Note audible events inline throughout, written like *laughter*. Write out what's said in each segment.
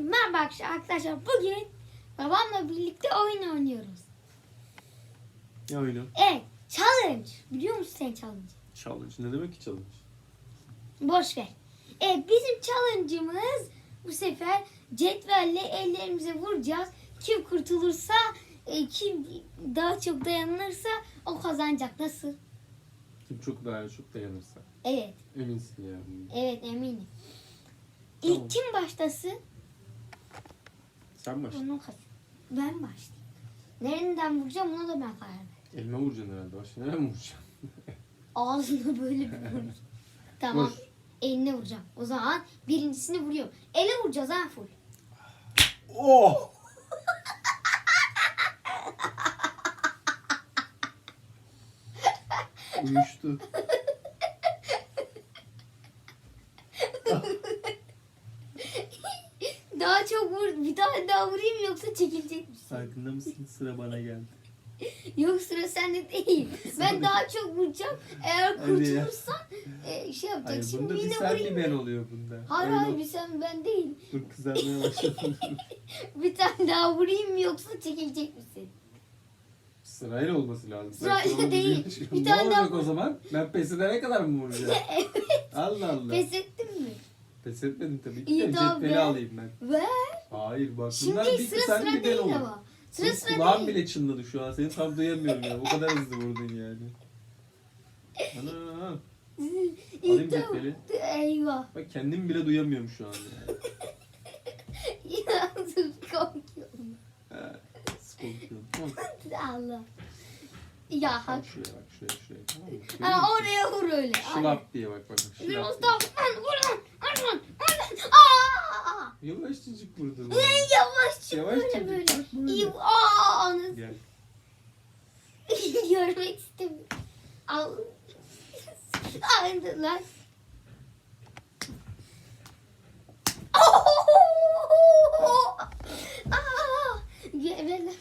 merhaba arkadaşlar. Bugün babamla birlikte oyun oynuyoruz. Ne oyunu? Evet, challenge. Biliyor musun sen challenge? Challenge. Ne demek ki challenge? Boş ver. Evet, bizim challenge'ımız bu sefer cetvelle ellerimize vuracağız. Kim kurtulursa, e, kim daha çok dayanırsa o kazanacak. Nasıl? Kim çok daha çok dayanırsa. Evet, Eminsin yani. evet eminim. İlk Tamam. kim başlasın? Sen başla. Onun Ben başlayayım. Nereden vuracağım ona da ben karar veririm. Elime vuracaksın herhalde. Başka nereye mi vuracaksın? *laughs* Ağzına böyle bir vur. *laughs* Tamam. Vur. Eline vuracağım. O zaman birincisini vuruyorum. Ele vuracağız ha full. Oh! *laughs* Uyuştu. Daha çok vur. Bir tane daha vurayım yoksa çekilecek misin? Farkında mısın? Sıra bana geldi. *laughs* Yok sıra sende değil. Ben daha çok vuracağım. Eğer Hadi ya. kurtulursan e, şey Hayır yapacak. Şimdi bunda bir yine sen bir ben oluyor bunda. Hayır Öyle- hayır bir sen ben değil. Dur kızarmaya başladı. *laughs* Bir tane daha vurayım yoksa çekilecek misin? Sırayla olması lazım. Sırayla Belki onu değil. bir- Bir ne tane daha olacak vur. o zaman? Ben pes edene kadar mı vuracağım? *laughs* Allah Allah. Pes? Pes etmedim tabii ki. İyi, de. tamam, Cetveli alayım ben. Ver. Hayır bak Şimdi bunlar bir sıra sen sıra bir değil olur. ama. Sıra Senin sıra kulağın değil. bile çınladı şu an. Seni tam duyamıyorum ya. O kadar hızlı vurdun yani. Ana. İyi, Alayım tamam. cetveli. Eyvah. Bak kendim bile duyamıyorum şu an yani. *laughs* İnandım korkuyorum. Korkuyorum. Tamam. *laughs* Allah. Ya Bak şuraya bak şuraya şuraya. Tamam mı? Görüyor Ha, musun? oraya vur öyle. Şılap diye bak bak. Biraz Şılap daha diye. vur vur vur vur vur. Aa! Yavaşçacık vurdun. Ne yavaş Yavaşçacık. böyle böyle. bak böyle. İyi. Aa! onu Gel. *laughs* Görmek istemiyorum. Al. Aynı lan. Aa! Gebeler.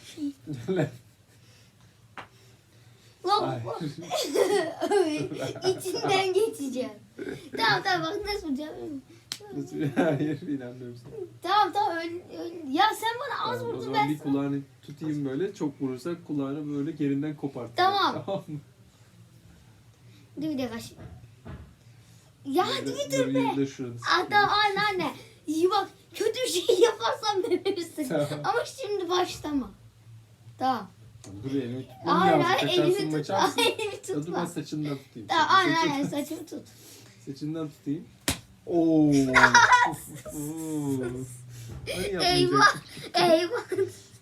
Lan Hayır. İçinden geçeceğim. Tamam tamam bak nasıl vuracağım. Nasıl? *laughs* Hayır inanmıyorum sana. Tamam tamam öyle, öyle. Ya sen bana az Tamam, o vurdun zaman ben bir sana. kulağını tutayım böyle. Çok vurursak kulağını böyle gerinden kopart. Tamam. Tamam mı? Dur bir dakika şimdi. Ya hadi bir dur be. dur, şurada. Aa, tamam anne anne. İyi bak kötü bir şey *laughs* yaparsam verirsin. Tamam. Ama şimdi başlama. Tamam. Dur elimi tutmam Hayır lazım. hayır Kaçarsın elimi tut. maçarsın. Hayır elimi Ya dur ben saçından tutayım. Tamam aynen Saçın- aynen saçımı tut. Saçından tutayım. Oo. Oo. Hani Eyvah. yapmayacak. Eyvah.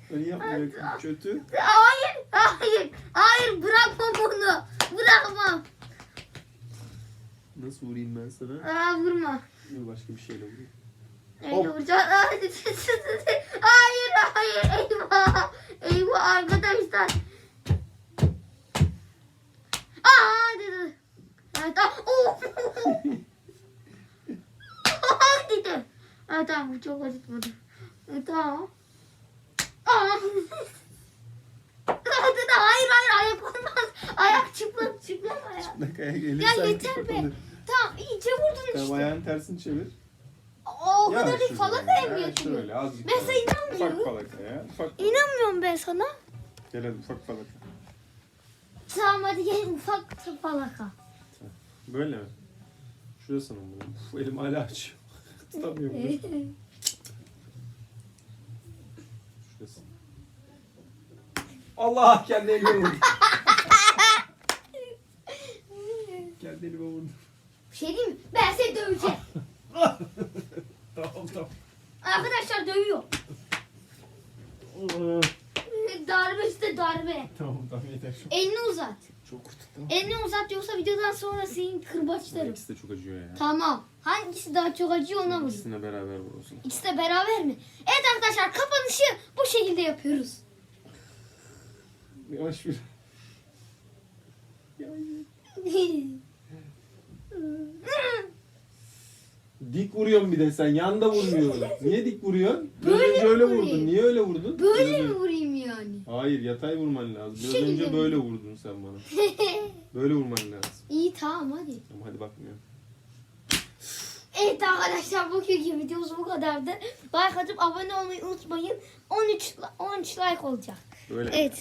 Hani yapmayacak. Kötü. Hayır hayır. Hayır bırakmam onu. Bırakmam. Nasıl vurayım ben sana? Aa, vurma. Dur başka bir şeyle vurayım. Öyle Hop. vuracağız. Hayır, hayır, hayır, eyvah. Eyvah arkadaşlar. Aa, dedi. Evet, tamam. Oh. dedi. Evet, tamam, bu çok acıtmadı. Evet, tamam. Aa. Hadi de hayır hayır ayak olmaz. Ayak çıplak çıplak ayak. Bak ayak elim Ya yeter be. Tamam iyice vurdun Tamam işte. ayağını tersini çevir. O, kadar değil şöyle, falakaya ya mı yatırıyor? Şöyle azıcık. Ben falaka. sana inanmıyorum. Ufak falaka ya. Ufak falaka. İnanmıyorum ben sana. Gel hadi ufak falaka. Tamam hadi gel ufak falaka. Böyle mi? Şurası mı? Uf, elim hala açıyor. *laughs* Tutamıyorum. Şurası. Allah kendi elime vurdu. *laughs* kendi elime vurdu. Bir şey diyeyim mi? Ben seni döveceğim. *laughs* tamam. Arkadaşlar dövüyor. Darbe üstte darbe. tamam tamam yeter şu. Elini uzat. Çok kurtuldum. Elini uzat yoksa videodan sonra senin kırbaçlarım. İkisi de çok acıyor ya. Tamam. Hangisi daha çok acıyor ona vur. İkisine beraber vur o zaman. İkisi de beraber mi? Evet arkadaşlar kapanışı bu şekilde yapıyoruz. Yavaş bir. Yavaş. *laughs* Dik vuruyorsun bir de sen. Yanda vurmuyorsun. Niye dik vuruyorsun? Biraz Böyle önce öyle vurayım. vurdun. Niye öyle vurdun? Böyle Biraz mi önce- vurayım yani? Hayır yatay vurman lazım. Biraz Şekilde önce mi? böyle vurdun sen bana. *laughs* Böyle vurman lazım. İyi tamam hadi. Ama hadi bakmıyorum. Evet arkadaşlar bugünkü videomuz bu kadardı. Like atıp abone olmayı unutmayın. 13 13 like olacak. Böyle. Evet.